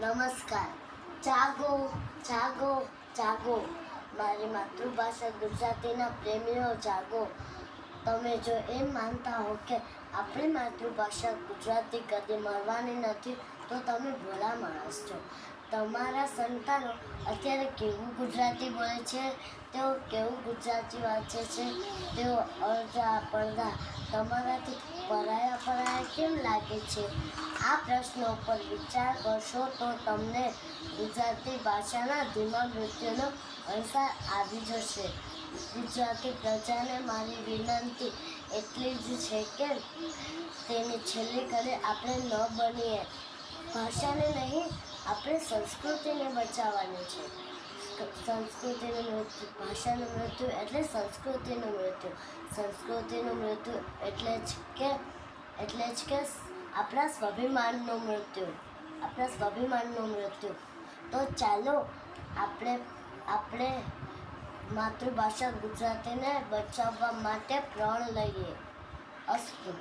નમસ્કાર. જાગો જાગો જાગો. મારી માતૃભાષા ગુજરાતીના પ્રેમીઓ, જાગો. તમે જો એમ માનતા હો કે આપણી માતૃભાષા ગુજરાતી કદી મળવાની નથી, તો તમે ભોળા માણસ છો. તમારા સંતાનો અત્યારે કેવું ગુજરાતી બોલે છે? તેઓ કેવું ગુજરાતી વાંચે છે? તેઓ અડધા પડધા તમારાથી કેમ લાગે છે? આ પ્રશ્નો પર વિચાર કરશો તો તમને ગુજરાતી ભાષાના ધીમા મૃત્યુનો અહેસાસ આવી જશે. ગુજરાતી પ્રજાને મારી વિનંતી એટલી જ છે કે તેની છેલ્લી કડી આપણે ન બનીએ. ભાષાને નહીં, આપણે સંસ્કૃતિને બચાવવાની છે. સંસ્કૃતિનું મૃત્યુ, ભાષાનું મૃત્યુ એટલે સંસ્કૃતિનું મૃત્યુ. સંસ્કૃતિનું મૃત્યુ એટલે જ કે એટલે જ કે આપણા સ્વાભિમાનનું મૃત્યુ, આપણા સ્વાભિમાનનું મૃત્યુ. તો ચાલો આપણે આપણે માતૃભાષા ગુજરાતીને બચાવવા માટે પ્રણ લઈએ. અસ્તુ.